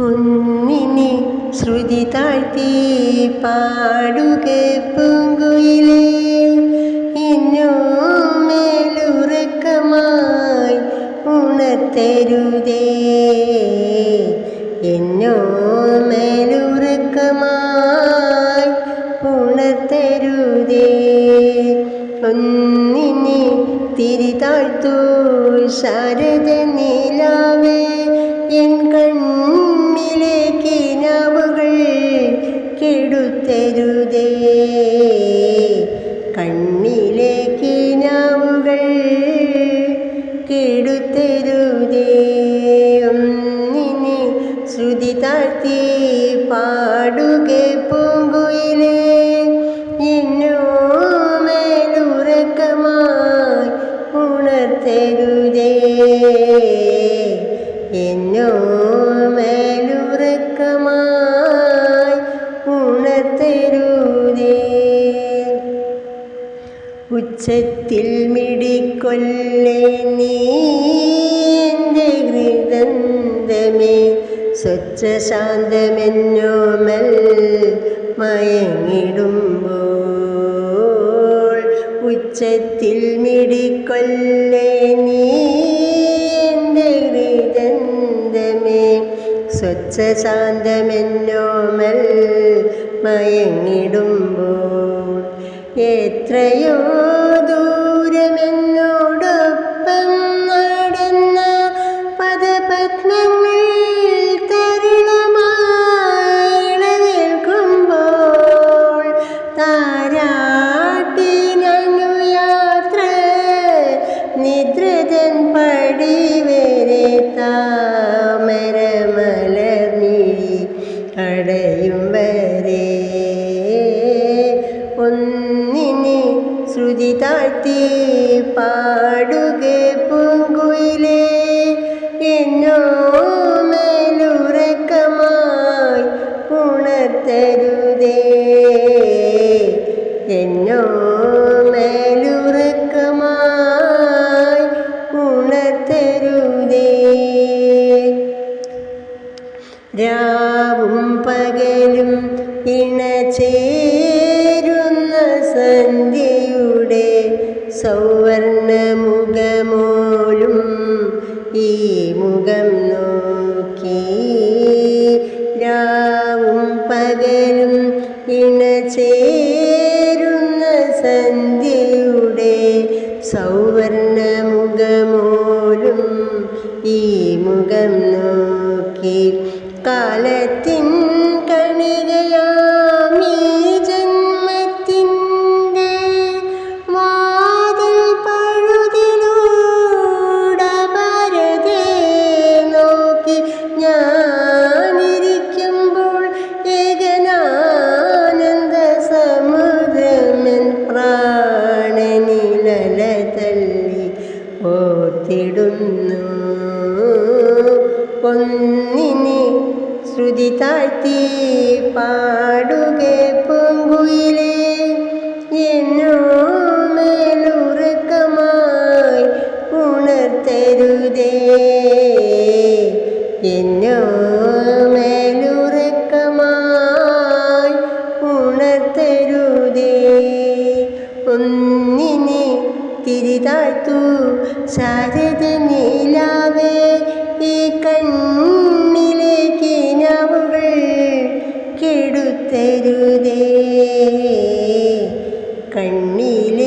ഒന്നിനി ശ്രുതി താഴ്ത്തി പാടുക പൂങ്കുയിലേ. ഇന്നോ മേലുറക്കമായി ഉണർത്തരുതേ. എന്നോ മേലുറക്കമായി ഉണർത്തരുതേ. ഒന്നിനി തിരി താഴ്ത്തു ശാരദ നിലാവേ. എൻ കണ്ണിലെ കെടുത്തരുതേ കണ്ണിലെ കിനാവുകൾ കെടുത്തരുതേ ശ്രുതി താഴ്ത്തി പാടുക പൂങ്കുയിലെ. എന്നോ മേലുറക്കമായി ഉണർത്തരുതേ എന്നോ ഉണർത്തരുതേ ഉച്ചത്തിൽ മിടിക്കൊല്ലേ നീ എന്റെ സ്വച്ഛ ശാന്തമെന്നോമൽ മയങ്ങിടുമ്പോൾ ഉച്ചത്തിൽ മിടിക്കൊല്ലേ നീ എന്റെ സ്വച്ഛ ശാന്തമെന്നോമൽ മയങ്ങിടുമ്പോൾ എത്രയോ ദൂരമെന്നോടൊപ്പം നടന്ന പദപത്മങ്ങൾ ശ്രുതി താഴ്ത്തി പാടുക പൂങ്കുയിലേ. എന്നോ മേലുറക്കമായി ഉണർത്തരുതേ. എന്നോ മേലുറക്കമായി ഉണർത്തരുതേ. രാവും പകലും ഇണചേരുന്ന സൗവർണമുഖമോലും ഈ മുഖം നോക്കി രാവും പകലും ഇണചേരുന്ന ഒന്നിനി ശ്രുതി താഴ്ത്തി പാടുക പൂങ്കുയിലേ. ഒന്നിനി തിരിതാഴ്ത്തു ശാരദ കെടുത്തരുതേ കണ്ണിലെ